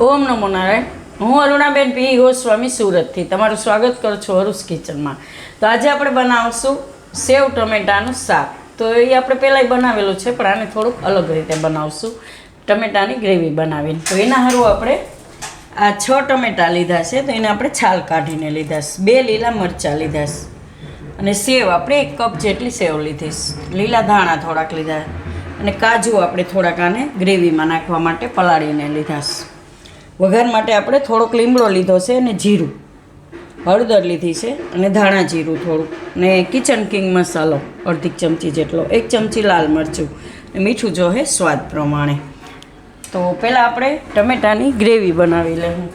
ઓમ નમો નારાયણ. હું અરુણાબેન પી. ગોસ્વામી સુરતથી. તમારું સ્વાગત કરું છું હરુસ કિચનમાં. તો આજે આપણે બનાવશું સેવ ટમેટાનું શાક. તો એ આપણે પહેલાંય બનાવેલું છે, પણ આને થોડુંક અલગ રીતે બનાવશું. ટમેટાની ગ્રેવી બનાવીને. તો એના હારું આપણે આ છ ટમેટા લીધા છે, તો એને આપણે છાલ કાઢીને લીધા છે. બે લીલા મરચાં લીધા છે. અને સેવ, આપણે એક કપ જેટલી સેવ લીધી લીલા ધાણા થોડાક લીધા અને કાજુ આપણે થોડાક આને ગ્રેવીમાં નાખવા માટે પલાળીને લીધા છે. વઘાર માટે આપણે થોડોક લીમડો લીધો છે અને જીરું. હળદર લીધી છે અને ધાણા જીરું થોડુંક ને કિચન કિંગ મસાલો, અડધી ચમચી જેટલો. એક ચમચી લાલ મરચું. મીઠું જો હે સ્વાદ પ્રમાણે. તો પહેલાં આપણે ટમેટાની ગ્રેવી બનાવી લેવું.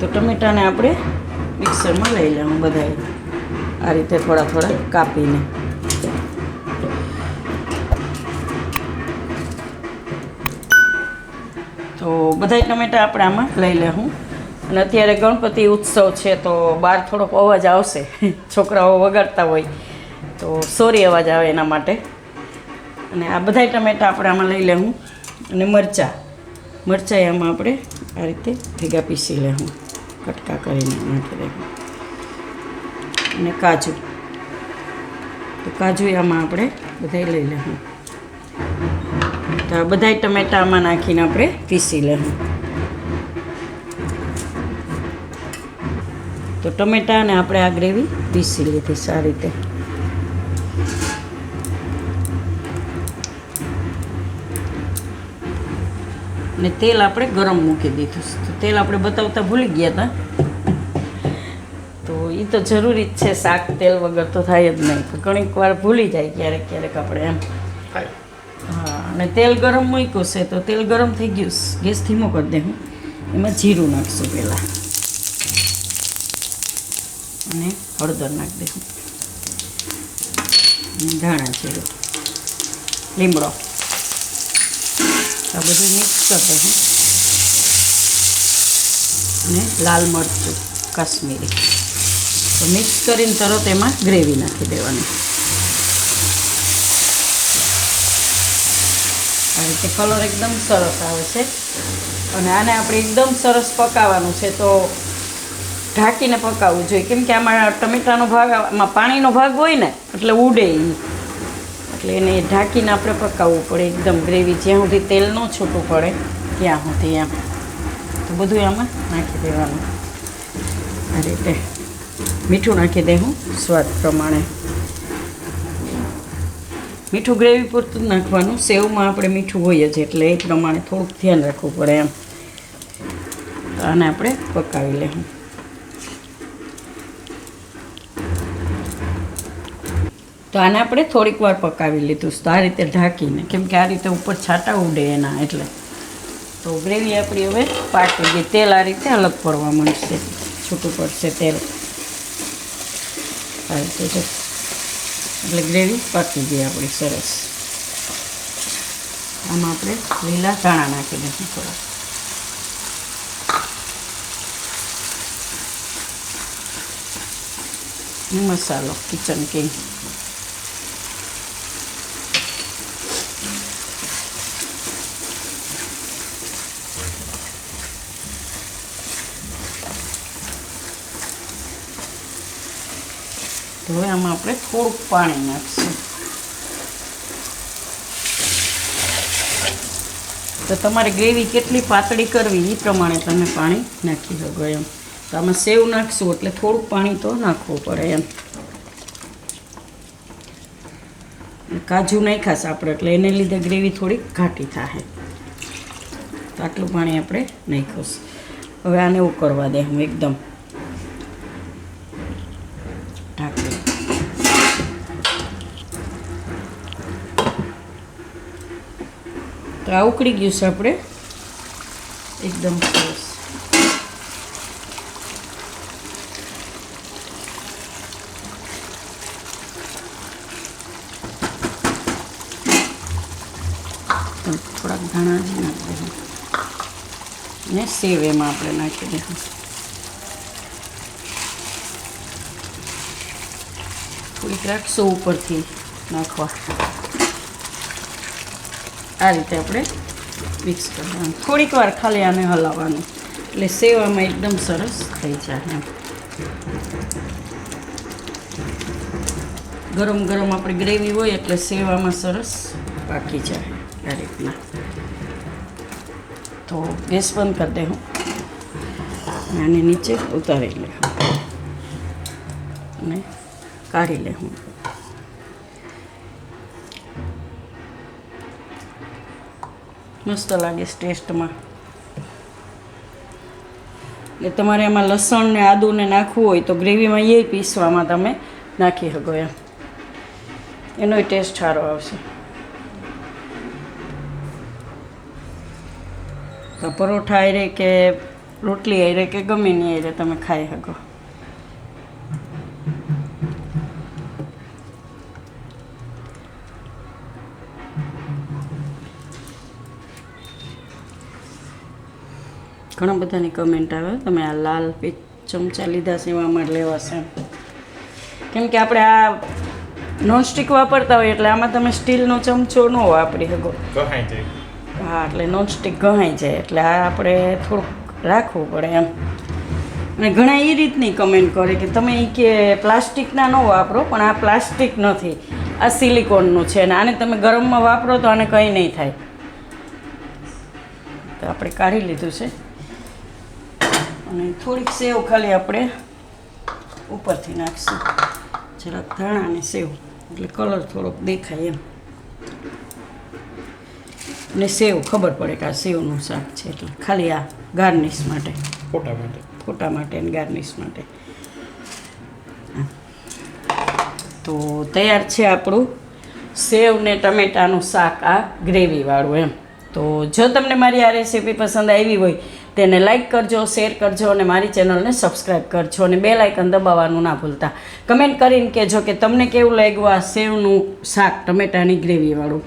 તો ટમેટાને આપણે મિક્સરમાં લઈ લેવું બધાય. આ રીતે થોડા થોડા કાપીને. તો બધાય ટમેટા આપણે આમાં લઈ લેવું અને અત્યારે ગણપતિ ઉત્સવ છે તો બહાર થોડોક અવાજ આવશે. છોકરાઓ વગાડતા હોય તો સોરી અવાજ આવે એના માટે. અને આ બધાય ટમેટા આપણે આમાં લઈ લેવું અને મરચાં. મરચાં આમાં આપણે આ રીતે ભેગા પીસી લેવું કટકા કરીને નાખી દેવું અને કાજુ. તો કાજુ આમાં આપણે બધાય લઈ લેવું તો આ બધાય ટમેટામાં નાખીને આપણે પીસી લેવું. તો ટમેટા અને આપણે આ ગ્રેવી પીસી લીધી સારી રીતે. ને તેલ આપણે ગરમ મૂકી દીધું તો તેલ આપણે બતાવતા ભૂલી ગયા હતા. તો એ તો જરૂરી જ છે, શાક તેલ વગર તો થાય જ નહીં. ઘણીક વાર ભૂલી જાય ક્યારેક ક્યારેક આપણે એમ. હા અને તેલ ગરમ મૂક્યું છે, તો તેલ ગરમ થઈ ગયું. ગેસ ધીમો કરી દે હું. એમાં જીરું નાખશું પહેલાં. અને હળદર નાખી દઉં ધાણા જીરું. લીમડો. આ બધું મિક્સ કરી દઉં અને લાલ મરચું, કાશ્મીરી. તો મિક્સ કરીને તરત એમાં ગ્રેવી નાખી દેવાની. આ રીતે કલર એકદમ સરસ આવે છે. અને આને આપણે એકદમ સરસ પકાવવાનું છે, તો ઢાંકીને પકાવવું જોઈએ. કેમ કે આમાં ટમેટાનો ભાગ, આમાં પાણીનો ભાગ હોય ને, એટલે ઉડે એટલે એને ઢાંકીને આપણે પકાવવું પડે એકદમ ગ્રેવી. જ્યાં સુધી તેલ ન છૂટું પડે, ત્યાં સુધી એમ. તો બધું આમાં નાખી દેવાનું. આ રીતે મીઠું નાખી દે હું, સ્વાદ પ્રમાણે. મીઠું ગ્રેવી પૂરતું જ નાખવાનું. સેવમાં આપણે મીઠું હોય જ એટલે એ પ્રમાણે થોડુંક ધ્યાન રાખવું પડે એમ. તો આને આપણે પકાવી લેવું. તો આને આપણે થોડીક વાર પકાવી લીધું. તો આ રીતે ઢાંકીને, કેમ કે આ રીતે ઉપર છાંટા ઉડે એના એટલે. તો ગ્રેવી આપણી હવે પાકી ગઈ. તેલ આ રીતે અલગ પડવા માંડશે. છૂટું પડશે તેલ. આ રીતે એટલે ગ્રેવી પાકી ગઈ આપણી, સરસ. આમાં આપણે લીલા ધાણા નાખી દઈશું થોડા. મસાલો કિચન કિંગ હવે આમાં આપણે થોડુંક પાણી નાખીશું. તો તમારે ગ્રેવી કેટલી પાતળી કરવી એ પ્રમાણે તમે પાણી નાખી શકો એમ. તો આમાં સેવ નાખશું એટલે થોડુંક પાણી તો નાખવું પડે એમ. કાજુ નાખાશ આપણે, એટલે એને લીધે ગ્રેવી થોડીક ઘાટી થાય તો આટલું પાણી આપણે નાખ્યું હવે આને કરવા દે હું એકદમ. તો આ ઉકળી ગયું છે આપણે. એકદમ સરસ. થોડાક ધાણા જ નાખી દઈશું ને સેવ એમાં આપણે નાખી દઈશું થોડીક રાખશો ઉપરથી નાખવા. આ રીતે આપણે મિક્સ કરવાનું. થોડીક વાર ખાલી આને હલાવવાનું. એટલે સેવ આમાં એકદમ સરસ થઈ જાય ગરમ ગરમ આપણે ગ્રેવી હોય એટલે સેવામાં સરસ પાકી જાય આ રીતના. તો ગેસ બંધ કરી દે હું. આને નીચે ઉતારી લે. અને કાઢી લે હું. મસ્ત લાગે ટેસ્ટમાં. એટલે તમારે એમાં લસણ ને આદું ને નાખવું હોય તો ગ્રેવીમાં એ પીસવામાં તમે નાખી શકો એમ. એનોય ટેસ્ટ સારો આવશે. પરોઠા આયરે કે રોટલી આયરે કે ગમે ની આયરે તમે ખાઈ શકો. ઘણા બધાની કમેન્ટ આવે. તમે આ લાલ પીચ ચમચા લીધા છે અમારે લેવા છે. કેમ કે આપણે આ નોનસ્ટિક વાપરતા હોય એટલે આમાં તમે સ્ટીલનો ચમચો ન વાપરી શકો. હા એટલે નોનસ્ટિક ગહાઈ જાય. એટલે આ આપણે થોડુંક રાખવું પડે એમ. અને ઘણા એ રીતની કમેન્ટ કરે કે તમે એ કે પ્લાસ્ટિકના ન વાપરો પણ આ પ્લાસ્ટિક નથી. આ સિલિકોનનું છે અને આને તમે ગરમમાં વાપરો તો આને કંઈ નહીં થાય. તો આપણે કાઢી લીધું છે. અને થોડીક સેવ ખાલી આપણે ઉપરથી નાખીશું. જરાક ધાણા અને સેવ. એટલે કલર થોડોક દેખાય એમ. ને સેવ ખબર પડે કે આ સેવનું શાક છે. એટલે ખાલી આ ગાર્નિશ માટે. ફોટા માટે. ફોટા માટે અને ગાર્નિશ માટે. તો તૈયાર છે આપણું સેવ ને ટમેટાનું શાક આ ગ્રેવીવાળું એમ. તો જો તમને મારી આ રેસીપી પસંદ આવી હોય તેને લાઇક કરજો શેર કરજો અને મારી ચેનલને સબસ્ક્રાઈબ કરજો અને બે લાઇકન દબાવવાનું ના ભૂલતા. કમેન્ટ કરીને કહેજો કે તમને કેવું લાગ્યું આ સેવનું શાક, ટમેટાની ગ્રેવીવાળું?